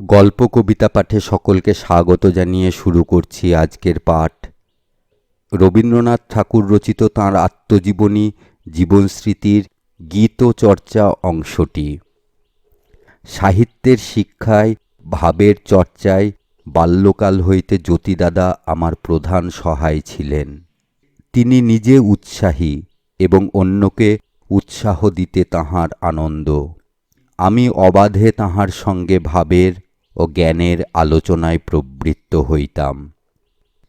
গল্প কবিতা পাঠে সকলকে স্বাগত জানিয়ে শুরু করছি আজকের পাঠ। রবীন্দ্রনাথ ঠাকুর রচিত তাঁর আত্মজীবনী, জীবনস্মৃতির গীত চর্চা অংশটি। সাহিত্যের শিক্ষায়, ভাবের চর্চায় বাল্যকাল হইতে জ্যোতিদাদা আমার প্রধান সহায় ছিলেন। তিনি নিজে উৎসাহী এবং অন্যকে উৎসাহ দিতে তাহার আনন্দ। আমি অবাধে তাহার সঙ্গে ভাবের ও জ্ঞানের আলোচনায় প্রবৃত্ত হইতাম।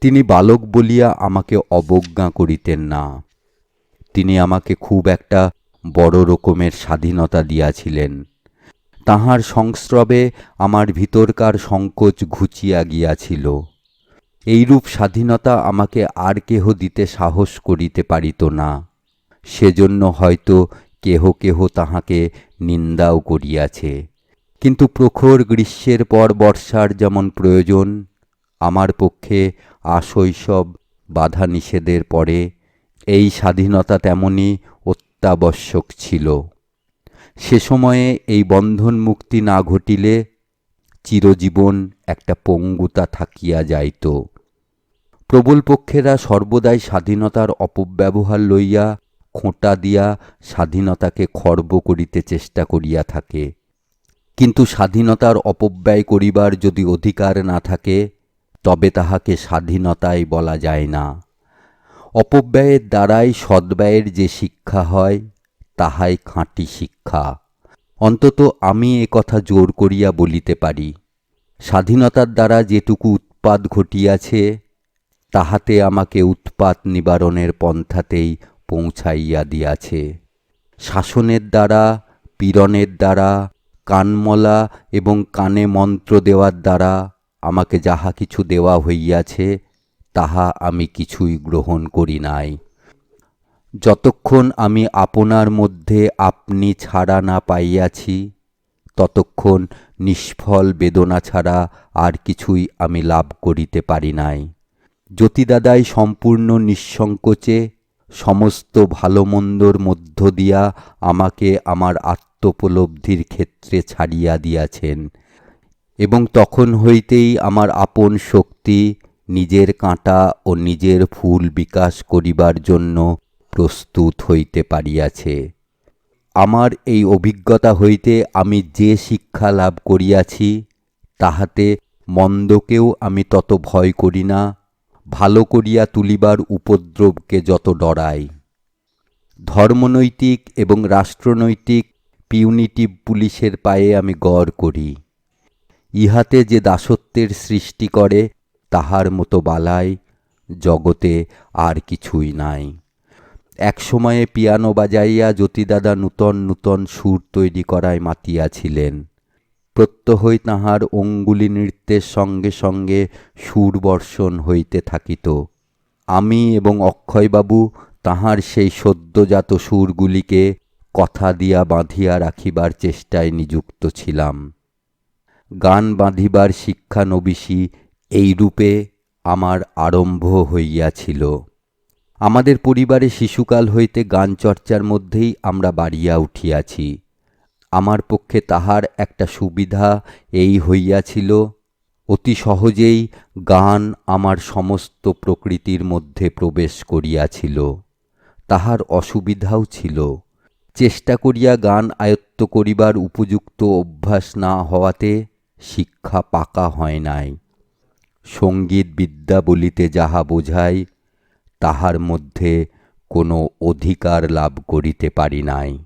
তিনি বালক বলিয়া আমাকে অবজ্ঞা করিতেন না। তিনি আমাকে খুব একটা বড় রকমের স্বাধীনতা দিয়াছিলেন। তাহার সংস্রবে আমার ভিতরকার সংকোচ ঘুচিয়া গিয়াছিল। এইরূপ স্বাধীনতা আমাকে আর কেহ দিতে সাহস করিতে পারিত না। সেজন্য হয়তো কেহ কেহ তাহাকে নিন্দাও করিয়াছে। কিন্তু প্রখর গ্রীষ্মের পর বর্ষার যেমন প্রয়োজন, আমার পক্ষে আশৈশব বাধা নিষেধের পরে এই স্বাধীনতা তেমনই অত্যাবশ্যক ছিল। সে সময়ে এই বন্ধন মুক্তি না ঘটিলে চিরজীবন একটা পঙ্গুতা থাকিয়া যাইত। প্রবল পক্ষেরা সর্বদাই স্বাধীনতার অপব্যবহার লইয়া খোঁটা দিয়া স্বাধীনতাকে খর্ব করিতে চেষ্টা করিয়া থাকে। কিন্তু স্বাধীনতার অপব্যয় করিবার যদি অধিকার না থাকে, তবে তাহাকে স্বাধীনতাই বলা যায় না। অপব্যয়ের দ্বারাই সদ্ব্যয়ের যে শিক্ষা হয়, তাহাই খাঁটি শিক্ষা। অন্তত আমি এ কথা জোর করিয়া বলিতে পারি। স্বাধীনতার দ্বারা যেটুকু উৎপাত ঘটিয়াছে, তাহাতে আমাকে উৎপাত নিবারণের পন্থাতেই পৌঁছাইয়া দিয়াছে। শাসনের দ্বারা, পীড়নের দ্বারা কানমলা এবং কানে মন্ত্র দেওয়ার দ্বারা আমাকে যাহা কিছু দেওয়া হইয়াছে, তাহা আমি কিছুই গ্রহণ করি নাই। যতক্ষণ আমি আপনার মধ্যে আপনি ছাড়া না পাইয়াছি, ততক্ষণ নিষ্ফল বেদনা ছাড়া আর কিছুই আমি লাভ করিতে পারি নাই। জ্যোতিদাদাই সম্পূর্ণ নিঃসংকোচে সমস্ত ভালো মন্দর মধ্য দিয়া আমাকে আমার আত্মোপলব্ধির ক্ষেত্রে ছাড়িয়া দিয়াছেন। এবং তখন হইতেই আমার আপন শক্তি নিজের কাঁটা ও নিজের ফুল বিকাশ করিবার জন্য প্রস্তুত হইতে পারিয়াছে। আমার এই অভিজ্ঞতা হইতে আমি যে শিক্ষা লাভ করিয়াছি, তাহাতে মন্দকেও আমি তত ভয় করি না ভালো করিয়া তুলিবার উপদ্রবকে যত ডরাই ধর্মনৈতিক এবং রাষ্ট্রনৈতিক পিউনিটিভ পুলিশের পায়ে আমি গড় করি। ইহাতে যে দাসত্বের সৃষ্টি করে, তাহার মতো বালাই জগতে আর কিছুই নাই। এক সময়ে পিয়ানো বাজাইয়া জ্যোতিদাদা নূতন নূতন সুর তৈরি করায় মাতিয়াছিলেন প্রত্যহই তাহার অঙ্গুলি নৃত্যের সঙ্গে সঙ্গে সুর বর্ষণ হইতে থাকিত। আমি এবং অক্ষয়বাবু তাহার সেই সদ্যজাত সুরগুলিকে কথা দিয়া বাঁধিয়া রাখিবার চেষ্টায় নিযুক্ত ছিলাম। গান বাঁধিবার শিক্ষানবিশী এই রূপে আমার আরম্ভ হইয়াছিল। আমাদের পরিবারে শিশুকাল হইতে গান চর্চার মধ্যেই আমরা বাড়িয়া উঠিয়াছি। আমার পক্ষে তাহার একটা সুবিধা এই হইয়াছিল, অতি সহজেই গান আমার সমস্ত প্রকৃতির মধ্যে প্রবেশ করিয়াছিল। তাহার অসুবিধাও ছিল। চেষ্টা করিয়া গান আয়ত্ত করিবার উপযুক্ত অভ্যাস না হওয়াতে শিক্ষা পাকা হয় নাই। সংগীত বিদ্যা বলিতে যাহা বোঝায়, তাহার মধ্যে কোনো অধিকার লাভ করিতে পারি নাই।